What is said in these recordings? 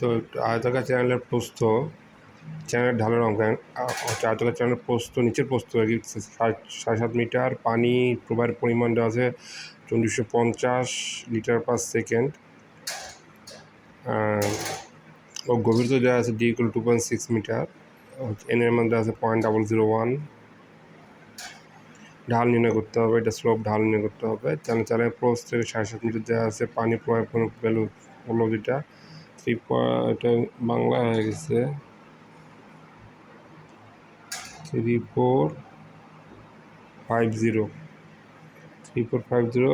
তো আয়তাকার চ্যানেলের প্রস্থ চ্যানেলের ঢালের অঙ্ক আয়তাকার চ্যানেলের প্রস্থ নিচের প্রস্থ আর কি, সাড়ে সাত মিটার, পানি, প্রবাহের পরিমাণ দেওয়া আছে চল্লিশশো পঞ্চাশ লিটার পার সেকেন্ড। ও গভীরতা দেওয়া আছে D equal to point six metre N এর মধ্যে আছে পয়েন্ট ডাবল জিরো ওয়ান। ঢাল নির্ণয় করতে হবে, এটা স্লোপ ঢাল নির্ণয় করতে হবে। চ্যানেল, চ্যানেলের প্রস্থ থেকে সাড়ে সাত মিটার দেওয়া আছে, পানি, প্রবাহের কোনো ভ্যালু হলো যেটা এটা বাংলা হয়ে গেছে। Three four five zero. Three four five zero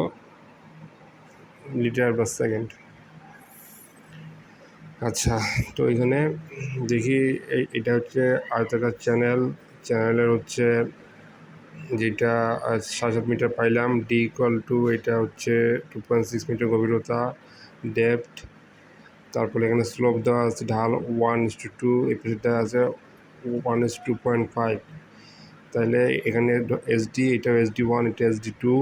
litre per second. আচ্ছা তো এখানে দেখি এটা হচ্ছে আয়তাকার চ্যানেল। চ্যানেলের হচ্ছে যেটা সাড়ে সাত মিটার পাইলাম। ডি ইকুয়াল টু এটা হচ্ছে টু পয়েন্ট সিক্স মিটার গভীরতা ডেপথ তারপরে এখানে স্লোপ দেওয়া আছে, ঢাল one is to two episode দেওয়া আছে one is two point five তাহলে এখানে এসডি এটা এসডি ওয়ান এটা এসডি টু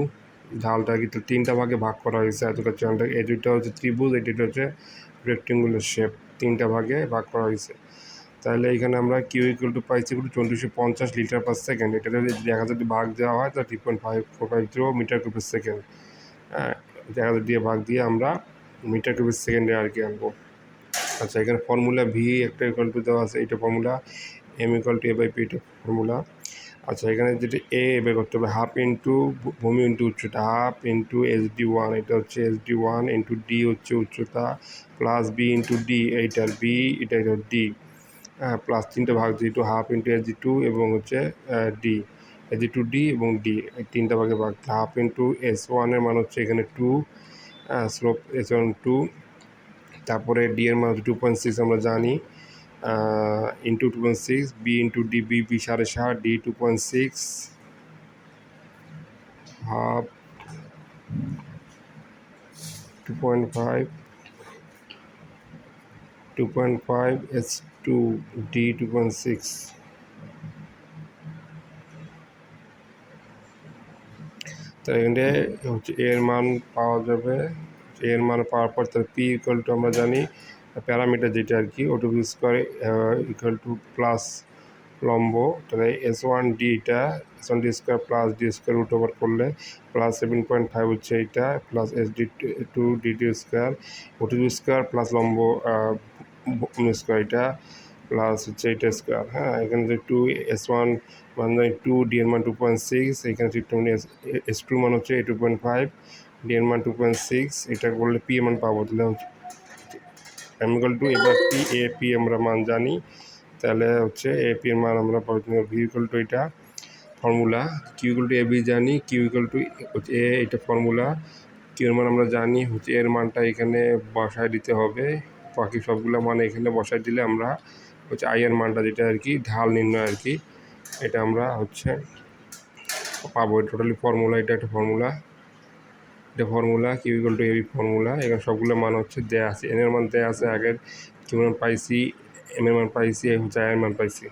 ঢালটা কিন্তু তিনটা ভাগে ভাগ করা হয়েছে এতটা চ্যানেলটা দুইটা হচ্ছে ত্রিভুজ, এই হচ্ছে রেক্টেঙ্গুলার শেপ তিনটা ভাগে ভাগ করা হয়েছে। তাহলে এখানে আমরা কিউ ইকুয়াল টু পাইছি পুরো চল্লিশশো পঞ্চাশ লিটার পার সেকেন্ড এটা যদি দেখা যদি ভাগ দেওয়া হয়, তাহলে three point five four five zero metre per second হ্যাঁ দেখা দিয়ে ভাগ দিয়ে আমরা মিটার কিউব সেকেন্ডে আর কি আনব। আচ্ছা এখানে ফর্মুলা ভি একটা ইকুয়াল টু দেওয়া আছে এটা formula M equal to A by P এটা ফর্মুলা আচ্ছা এখানে যেটা এ বের করতে হবে হাফ ইন্টু ভূমি ইন্টু উচ্চতা half into S D one এটা হচ্ছে S D one into D হচ্ছে উচ্চতা প্লাস বি ইন্টু ডি এইটার বি এটা এটা ডি প্লাস তিনটে ভাগ যেহেতু half into S D two এবং হচ্ছে D S D two D এবং ডি এই তিনটা ভাগে ভাগ হাফ ইন্টু এস ওয়ানের মান হচ্ছে এখানে two slope S one two তারপরে ডি এর মান টু পয়েন্ট সিক্স আমরা জানি into two point six B into D B B সাড়ে সাত D two point six half two point five two point five S two D two point six তো এখানে হচ্ছে এর মান পাওয়া যাবে, এর মান পাওয়ার পর তার পি ইকুয়াল টু আমরা জানি, প্যারামিটার যেটা আর কি ওটুকু স্কোয়ার ইকুয়াল টু প্লাস লম্ব, তাহলে S one ডিটা S one D square plus D square root over করলে প্লাস সেভেন পয়েন্ট ফাইভ হচ্ছে এইটা plus S D two D two square ওটুকু square plus লম্ব স্কোয়ার এটা প্লাস হচ্ছে এইটা স্কোয়ার হ্যাঁ? এখানে যে টু এস ওয়ান মানে টু ডি এর মান টু পয়েন্ট সিক্স এখানে এস টু মান হচ্ছে টু পয়েন্ট ফাইভ ডি এর মান টু পয়েন্ট সিক্স এটা করলে পি এর মান পাবো। তাহলে এমিকাল টু এবার পি এ পি আমরা মান জানি। তাহলে হচ্ছে এ পি এর মান আমরা ভি ইকুয়াল টু এটা formula Q equal to A B জানি কিউ ইকুয়াল টু এ এটা ফর্মুলা কিউ এর মান আমরা জানি, হচ্ছে এর মানটা এখানে বসায় দিতে হবে। বাকি সবগুলো মান এখানে বসায় দিলে আমরা হচ্ছে আইয়ের মানটা যেটা আর কি, ঢাল নির্ণয় আর কি, এটা আমরা হচ্ছে পাবো। টোটালি ফর্মুলা এটা একটা ফর্মুলা এটা formula Q equal to AB formula এখানে সবগুলো মান হচ্ছে দেয়া আছে। এনের মান দেয়া আছে আগের কিউ মান পাইছি এম এর মান পাইছি হচ্ছে আয়ের মান পাইছি